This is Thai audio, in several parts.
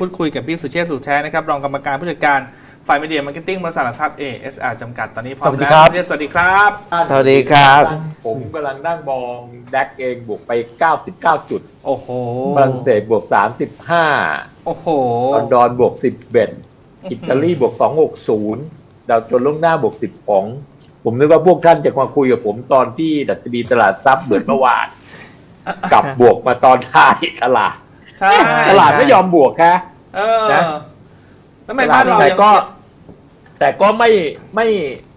พูดคุยกับพี่สุเชษฐ์สุแท้นะครับรองกรรมการผู้จัดการฝ่ายมีเดียมาร์เก็ตติ้งบริษัทหลักทรัพย์ ASR จำกัดตอนนี้พร้อมสวัสดีแล้วครับ พี่สุเชษฐ์สวัสดีครับ สวัสดีครับ ผมกำลังนั่งมองแดกเองบวกไป 99 จุดโอ้โหฝรั่งเศสบวก 35โอ้โหลอนดอนบวก 11 อิตาลีบวก 260ดาวโจนส์ล่วงหน้าบวก10ของผมนึกว่าพวกท่านจะมาคุยกับผมตอนที่ดัชนีตลาดทรัพย์เหมือนเมื่อวาน กลับบวกมาตอนท้ายตลาด ใช่ ตลาดไม่ยอมบวกคะเออนะ แล้วทำไมบ้านเราแต่ยังก็ แต่ก็ไม่ไม่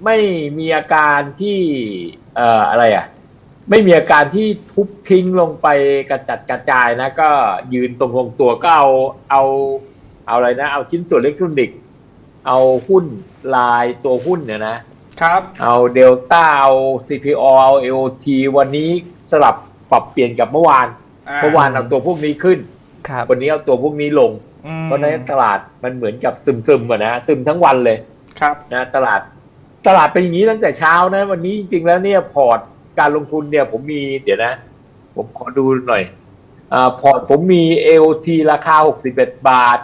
ไม่มีอาการที่ เอ่ออะไรอะ ไม่มีอาการที่ทุบทิ้งลงไปกระจัดกระจายนะ ก็ยืนตรงๆตัวก็เอาเอาเอาอะไรนะ เอาชิ้นส่วนอิเล็กทรอนิกส์เอาหุ้นลายตัวหุ้นเนี่ยนะ ครับ เอาเดลต้าเอา CPO เอา AOT วันนี้สลับปรับเปลี่ยนกับเมื่อวาน เมื่อวานเอาตัวพวกนี้ขึ้นครับ วันนี้เอาตัวพวกนี้ลงอืมเพราะฉะนั้นตลาดมันเหมือนกับซึมซึมๆอะนะซึมทั้งวันเลยครับนะตลาดตลาดเป็นอย่างนี้ตั้งแต่เช้านะ วันนี้จริงๆแล้วเนี่ยพอร์ตการลงทุนเนี่ย ผมมีเดี๋ยวนะ ผมขอดูหน่อยอาพอร์ตผมมี AOT ราคา 61 บาท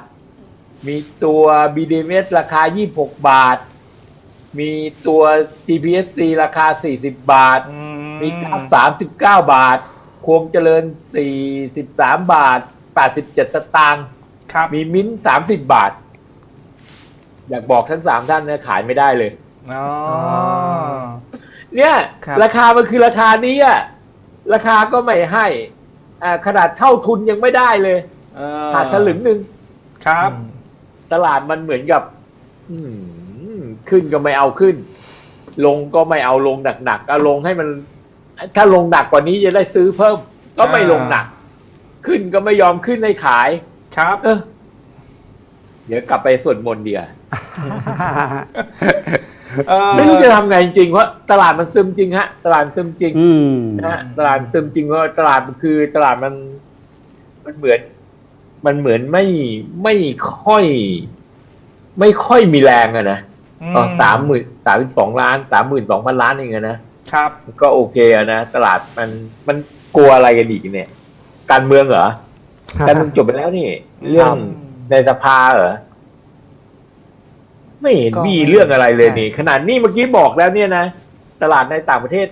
มีตัว BDMs ราคา 26 บาท มีตัว TPSC ราคา 40 บาทอืมีกราฟ39 บาท ควงเจริญ 43 บาท 87 สตางค์ครับมีมิ้นสามสิบบาท อยากบอกทั้งสามท่านนะขายไม่ได้เลย อ๋อ เนี่ย ครับ ราคามันคือราคานี้อะราคาก็ไม่ให้อ่าขนาดเท่าทุนยังไม่ได้เลยเออหาดสลึงหนึ่ง ครับ ตลาดมันเหมือนกับ อืมขึ้นก็ไม่เอาขึ้น ลงก็ไม่เอาลงหนักๆเอาลงให้มัน ถ้าลงหนักกว่านี้จะได้ซื้อเพิ่ม ก็ไม่ลงหนัก ขึ้นก็ไม่ยอมขึ้นให้ขาย ครับ เออ เดี๋ยวกลับไปสวดมนต์เดียวเออไม่รู้จะทำไงจริงๆเพราะตลาดมันซึมจริงฮะ ตลาดซึมจริงอืมนะฮะตลาดซึมจริงเพราะตลาดมันคือตลาดมัน มันเหมือน มันเหมือนไม่ไม่ค่อย ไม่ค่อยมีแรงอะนะก็สามหมื่นสามสองล้านสามหมื่นสองพันล้านเองอะนะ ครับ ก็โอเคอะนะ ตลาดมันมันกลัวอะไรกันอีกเนี่ย การเมืองเหรอการเมืองจบไปแล้วนี่ เรื่องในสภาเหรอไม่เห็นก็มีเรื่องอะไรเลยใช่นี่ ขนาดนี้เมื่อกี้บอกแล้วเนี่ยนะตลาดในต่างประเทศ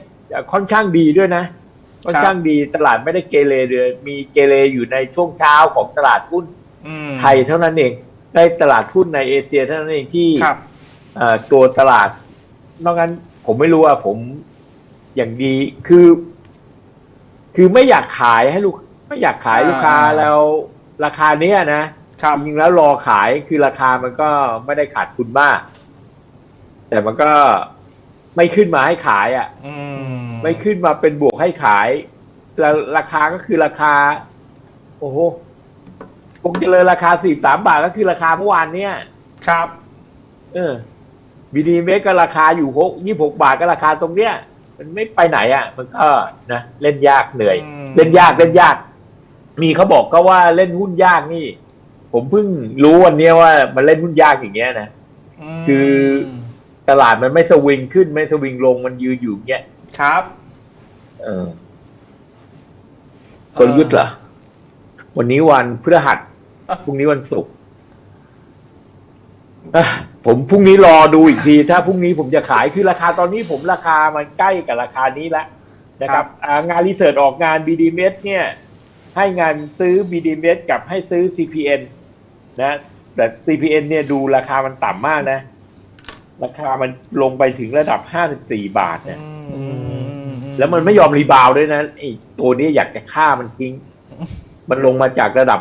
ค่อนข้างดีด้วยนะค่อนข้างดีตลาดไม่ได้เกเรเลยมีเกเรอยู่ในช่วงเช้าของตลาดหุ้นอืมไทยเท่านั้นเองได้ตลาดหุ้นในเอเชียเท่านั้นเองที่ครับเอ่อตัวตลาด นอกนั้นผมไม่รู้ว่าผมอย่างดีคือ คือไม่อยากขายให้ลูก ไม่อยากขายอ่าลูกค้าแล้วราคาเนี้ยนะครับจริงๆแล้วรอขายคือราคามันก็ไม่ได้ขาดทุนมาก แต่มันก็ไม่ขึ้นมาให้ขายอะอืมไม่ขึ้นมาเป็นบวกให้ขาย แล้วราคาก็คือราคา โอ้โหคงเจริญราคาสี่สามบาทก็คือราคาเมื่อวานเนี่ยครับ เออบีดีเมก็ราคาอยู่หกยี่หกบาทก็ราคาตรงเนี้ย มันไม่ไปไหนอะ มันก็นะเล่นยากเหนื่อยอืมเล่นยากเล่นยาก มีเขาบอกก็ว่าเล่นหุ้นยากนี่ ผมเพิ่งรู้วันเนี้ยว่ามันเล่นหุ้นยากอย่างเงี้ยนะมคือตลาดมันไม่สวิงขึ้นไม่สวิงลงมันยืนอยู่อย่างเงี้ยครับ เออกลยุทธ์เหรอวันนี้วันพฤหัสพรุ่งนี้วันศุกร์อะผมพรุ่งนี้รอดูอีกที ถ้าพรุ่งนี้ผมจะขายคือราคาตอนนี้ผมราคามันใกล้กับราคานี้แล้วนะครับอ่างานรีเสิร์ชออกงาน BDMs เนี่ย ให้งานซื้อ BDMs กับให้ซื้อ CPN นะแต่ CPN เนี่ยดูราคามันต่ำมากนะ ราคามันลงไปถึงระดับ 54 บาทนะอืมแล้วมันไม่ยอมรีบาวด์ด้วยนะไอ้ตัวนี้อยากจะฆ่ามันทิ้ง มันลงมาจากระดับ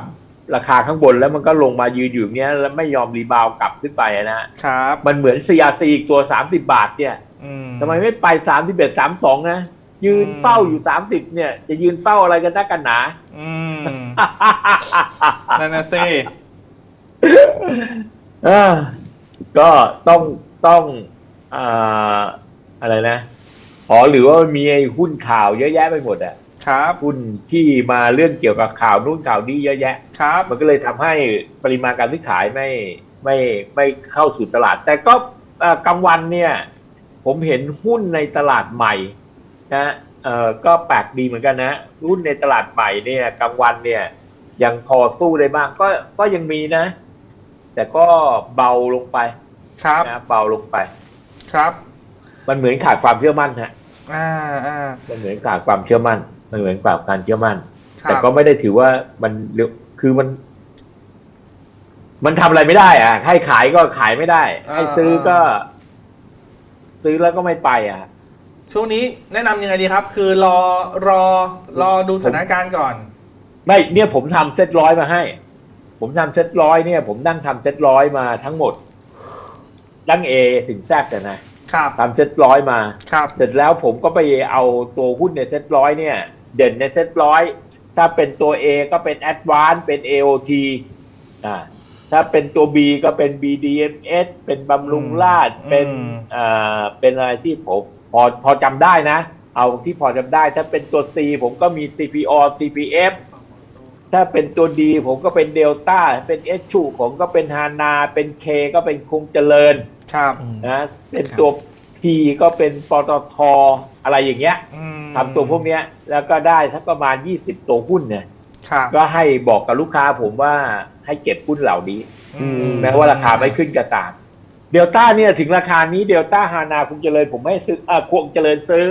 ราคาข้างบนแล้วมันก็ลงมายืนอยู่อย่างเนี้ยแล้วไม่ยอมรีบาวด์กลับขึ้นไปอะนะครับ มันเหมือน CRC อีกตัว 30 บาทเนี่ยอืทำไมไม่ไป 31 32 นะ ยืนเฝ้าอยู่30เนี่ย จะยืนเฝ้าอะไรกันนักกันหนา อืมนั่นน่ะสิเออก็ต้องต้องอ่าอะไรนะอ๋อหรือว่ามันมีไอ้หุ้นข่าวเยอะแยะไปหมดอะครับหุ้นที่มาเรื่องเกี่ยวกับข่าวนู่นข่าวนี้เยอะแยะ ครับ มันก็เลยทำให้ปริมาณการซื้อขายไม่ไม่ไม่เข้าสู่ตลาด แต่ก็เอ่อกลางวันเนี่ย ผมเห็นหุ้นในตลาดใหม่ นะเอ่อก็แปลกดีเหมือนกันนะหุ้นในตลาดใหม่เนี่ยกลางวันเนี่ย ยังพอสู้ได้บ้างก็ก็ยังมีนะ แต่ก็เบาลงไปครับนะเบาลงไป ครับ มันเหมือนขาดความเชื่อมั่นฮะอ่าอ่ามันเหมือนขาดความเชื่อมั่น มันเหมือนขาดการเชื่อมั่นครัแต่บก็ไม่ได้ถือว่ามันเร็วคือมัน มันทำอะไรไม่ได้ อะ ให้ขายก็ขายไม่ได้ ให้ซื้อก็ ซื้อแล้วก็ไม่ไปอะ ช่วงนี้แนะนำยังไงดีครับ คือรอรอรอดูสถานการณ์ก่อน ไม่เนี่ยผมทำเซตร้อยมาให้ ผมทำเซตร้อยเนี่ย ผมนั่งทำเซตร้อยมาทั้งหมด ตั้งเอถึงแซกนะครับ ทำเซตร้อยมา ครับ เสร็จแล้วผมก็ไปเอาตัวหุ้นในเซตร้อยเนี่ย เด่นในเซตร้อยถ้าเป็นตัว A ก็เป็น a d v a n c e เป็น AOT อ่าถ้าเป็นตัว B ก็เป็น BDMS เป็นบำรุงราชอืม เป็นอ่าเป็นอะไรที่ผม พอพอจำได้นะ เอาที่พอจำได้ถ้าเป็นตัว C ผมก็มี CPO CPF ถ้าเป็นตัว D ผมก็เป็นเดลต้าเป็น S ชูผมก็เป็นฮานา เป็น K ก็เป็นคงเจริญครับนะเป็นครับตัว P ก็เป็นปตทอะไรอย่างเงี้ยอืมทำตัวพวกเนี้ย แล้วก็ได้สักประมาณ 20 ตัวหุ้นเนี่ยครับก็ให้บอกกับลูกค้าผมว่าให้เก็บหุ้นเหล่านี้อืมแม้ว่าราคาไม่ขึ้นก็ตาม เดลต้าเนี่ยถึงราคานี้เดลต้าฮานาคงเจริญผมไม่ให้ซื้ออ่าคงเจริญซื้อ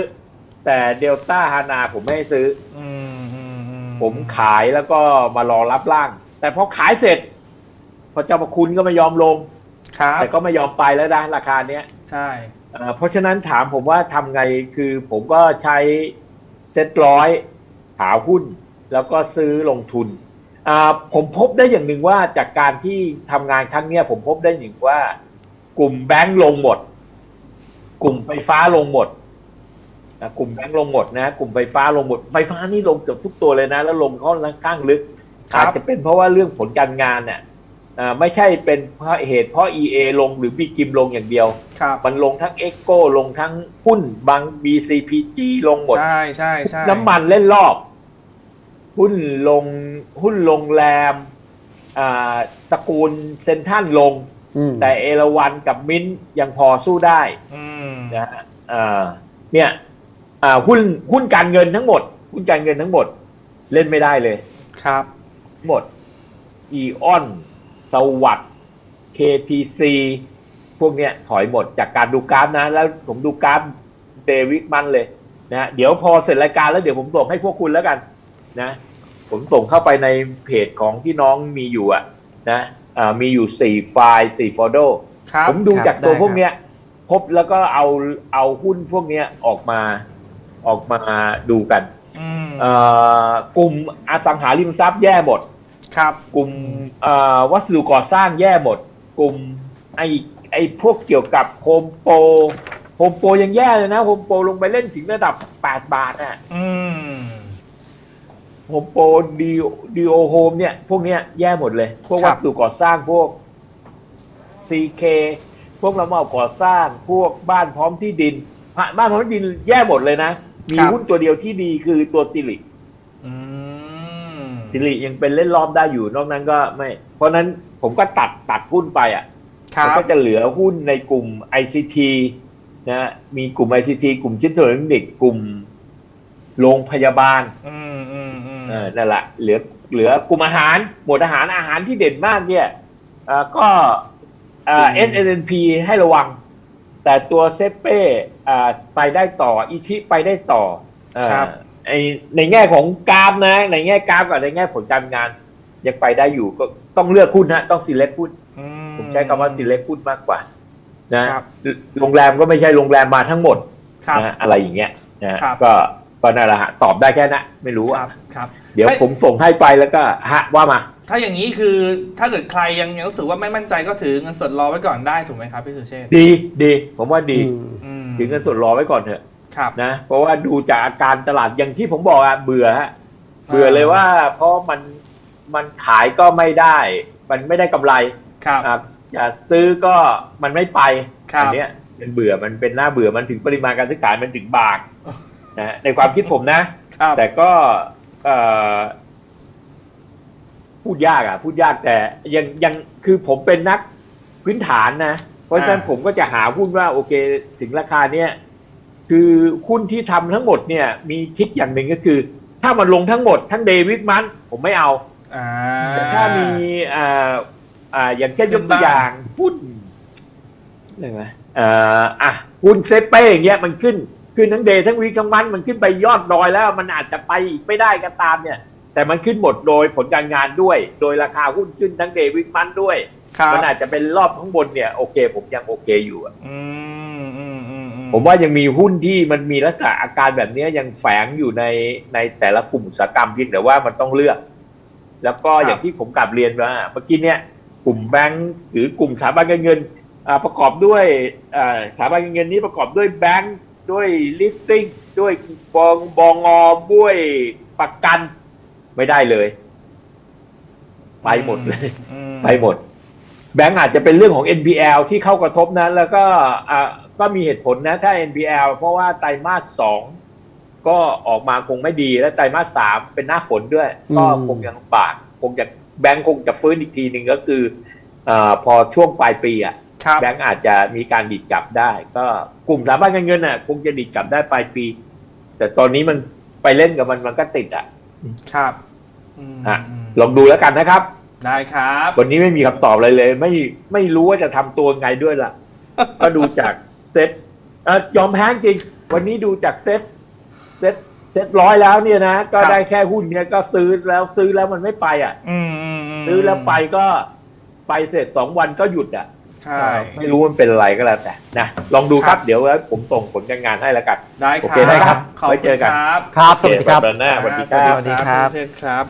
แต่เดลต้าฮานาผมไม่ให้ซื้อ อืมอืมอืผมขายแล้วก็มารอรับร่าง แต่พอขายเสร็จ พอเจ้าพระคุณก็ไม่ยอมลงครับแต่ก็ไม่ยอมไปแล้วนะราคาเนี้ยใช่อ่าเพราะฉะนั้นถามผมว่าทำไงคือผมก็ใช้เซ็ตร้อยหาหุ้น แล้วก็ซื้อลงทุนอ่าผมพบได้อย่างหนึ่งว่าจากการที่ทำงานครั้งเนี้ยผมพบได้หนึ่งว่า กลุ่มแบงก์ลงหมด กลุ่มไฟฟ้าลงหมดนะกลุ่มแบงก์ลงหมดนะ กลุ่มไฟฟ้าลงหมด ไฟฟ้านี่ลงเกือบทุกตัวเลยนะ แล้วลงค่อนข้างลึกครับอาจจะเป็นเพราะว่าเรื่องผลการงานเนี่ยอ่าไม่ใช่เป็นเพราะเหตุเพราะ EA ลงหรือบีจิมลงอย่างเดียวครับมันลงทั้งเอ็กโกลงทั้งหุ้นบาง BCPG ลงหมด ใช่ใช่ใช่น้ำมันเล่นรอบ หุ้นลงหุ้นโรงแรมอ่าตระกูลเซนทรันลงอืม แต่เอราวันกับมิ้นท์ยังพอสู้ได้อืมนะฮะอ่าเนี่ยอ่าหุ้นหุ้นการเงินทั้งหมด หุ้นการเงินทั้งหมด เล่นไม่ได้เลย ครับหมด อีออน สวัสด์ KTC พวกเนี้ยถอยหมดจากการดูกราฟนะ แล้วผมดูกราฟเดวิดมันเลยนะฮะเดี๋ยวพอเสร็จรายการแล้วเดี๋ยวผมส่งให้พวกคุณแล้วกัน นะ ผมส่งเข้าไปในเพจของที่น้องมีอยู่อะนะอ่า มีอยู่สี่ไฟล์สี่โฟลเดอร์ครับผมดูครับจากตัวได้พวกเนี้ยพบแล้วก็เอาเอาหุ้นพวกเนี้ยออกมาออกมาดูกันอืมเอ่อกลุ่มอสังหาริมทรัพย์แย่หมดครับ กลุ่มเอ่อวัสดุก่อสร้างแย่หมด กลุ่มไอไอพวกเกี่ยวกับโฮมโปรโฮมโปรยังแย่เลยนะโฮมโปรลงไปเล่นถึงระดับ 8 บาทอะอืม โฮมโปรดีดีโอโฮมเนี่ย พวกเนี้ยแย่หมดเลย พวกครัวับสดุก่อสร้างพวก CK พวกเราเมาก่อสร้างพวกบ้านพร้อมที่ดิน บ้านพร้อมที่ดินแย่หมดเลยนะ มีหุ้นตัวเดียวที่ดีคือตัวซิลิอืมซิลิยังเป็นเล่นรอบได้อยู่นอกนั้นก็ไม่ เพราะนั้นผมก็ตัดตัดหุ้นไปอะครัมันบก็จะเหลือหุ้นในกลุ่ม ICT นะมีกลุ่ม ICT กลุ่มชิ้นส่วนอิเล็กทรอนิกส์กลุ่มโรงพยาบาล อืมอืมอืมเออนั่นแหละเหลือเหลือกลุ่มอาหาร หมวดอาหารอาหารที่เด่นมากเนี่ยเอ่อก็เอ่อ SNP ให้ระวัง แต่ตัวเซเป้อ่าไปได้ต่ออิชิไปได้ต่อเอ่อครับไอในแง่ของกราฟนะ ในแง่กราฟกับในแง่ผลการงาน ยังไปได้อยู่ก็ต้องเลือกหุ้นฮะต้อง select หุ้นอืผมใช้คำว่า select หุ้นมากกว่านะครับโรงแรมก็ไม่ใช่โรงแรมมาทั้งหมดครับนะอะไรอย่างเงี้ยนะฮะครับก็ ก็นั่นแหละฮะตอบได้แค่นั้นไม่รู้คอะรับครับ เดี๋ยวไม่ผมส่งให้ไปแล้วก็ฮะว่ามา ถ้าอย่างนี้คือถ้าเกิดใครยังยังรู้สึกว่าไม่มั่นใจก็ถือเงินสดรอไว้ก่อนได้ถูกไหมครับพี่สุเชษฐ์ดีดี ผมว่าดีอืม อืมถือเงินสดรอไว้ก่อนเถอะครับ นะ เพราะว่าดูจากอาการตลาดอย่างที่ผมบอกอะเบื่อฮะอ่าเบื่อเลยว่า เพราะมันมันขายก็ไม่ได้ มันไม่ได้กำไรครับ อะจะซื้อก็มันไม่ไปครับ อัเนี้ยมันเบื่อมันเป็นหน้าเบื่อมันถึงปริมาณการซื้อขายมันถึงบาก นะในความคิดผมนะครับแต่ก็เอ่อพูดยากอะ พูดยากแต่ยังยังคือผมเป็นนักพื้นฐานนะ เพราะฉะนั้นอ่าผมก็จะหาหุ้นว่าโอเค ถึงราคาเนี้ยคือหุ้นที่ทำทั้งหมดเนี่ย มีทิศอย่างหนึ่งก็คือ ถ้ามันลงทั้งหมดทั้งเดวิดมันผมไม่เอาอ่าแต่ถ้ามีอ่าอ่าอย่างเช่นยขึ้กนตัวบ้างอย่างหุ้นอะไรไหมอ่าอะหุ้นเซเป้อย่างเงี้ยมันขึ้น ขึ้นทั้งเดย์ทั้งวีคทั้งวันมันขึ้นไปยอดดอยแล้ว มันอาจจะไปอีกไม่ได้ก็ตามเนี่ย แต่มันขึ้นหมดโดยผลการงานด้วย โดยราคาหุ้นขึ้นทั้งเดย์วีคมันด้วยครับมันอาจจะเป็นรอบข้างบนเนี่ยโอเค ผมยังโอเคอยู่อะอืมอืมอืมอืผมว่ายังมีหุ้นที่มันมีลักษณะอาการแบบนี้ยังแฝงอยู่ในในแต่ละกลุ่มอุตสาหกรรมเพียงแต่ว่ามันต้องเลือก แล้วก็อย่างที่ผมกลับเรียนว่าเมื่อกี้เนี่ยกลุ่มแบงก์หรือกลุ่มสถาบันการเงินอ่าประกอบด้วยอ่าสถาบันการเงินนี้ประกอบด้วยแบงก์ ด้วยลิสซิ่งด้วยบองบองอด้วยประกัน ไม่ได้เลย ไปหมดเลยอืมไปหมด แบงก์อาจจะเป็นเรื่องของ NPL ที่เข้ากระทบนะแล้วก็อ่าก็มีเหตุผลนะถ้า NPL เพราะว่าไตรมาสสองก็ออกมาคงไม่ดีและไตรมาสสามเป็นหน้าฝนด้วย ก็อืมคงยังลำบาก คงจะแบงก์คงจะฟื้นอีกทีหนึ่งก็คืออาพอช่วงปลายปีอะครับ แบงก์อาจจะมีการดิดกลับได้ ก็กลุ่มสถาบันการเงินอะคงจะดิดกลับได้ปลายปี แต่ตอนนี้มันไปเล่นกับมันมันก็ติดอะครับอืมฮะอืมลองดูแล้วกันนะครับ ได้ครับ วันนี้ไม่มีคำตอบอะไรเลย ไม่ไม่รู้ว่าจะทำตัวไงด้วยล่ะ ก็ดูจากเซ็ตเอ่อยอมแพ้จริง วันนี้ดูจากเซ็ตเซ็ตเซ็ตร้อยแล้วเนี่ยนะ ก็ได้แค่หุ้นเนี่ยก็ซื้อแล้วซื้อแล้วมันไม่ไปอะอืมอืมมซื้อแล้วไปก็ไปเสร็จสองวันก็หยุดอะ ใช่ ไม่รู้มันเป็นอะไรก็แล้วแต่นะลองดูคครัรับบเดี๋ยวผมส่งผลการงานให้แล้วกันได้คโอรัเคนะครับขอบไว้คุณเจอกันครับครับ สวัสดีครับโอเวันหน้าสวัสดีคสวัรับสดีครับคุณเชษฐ์ครับ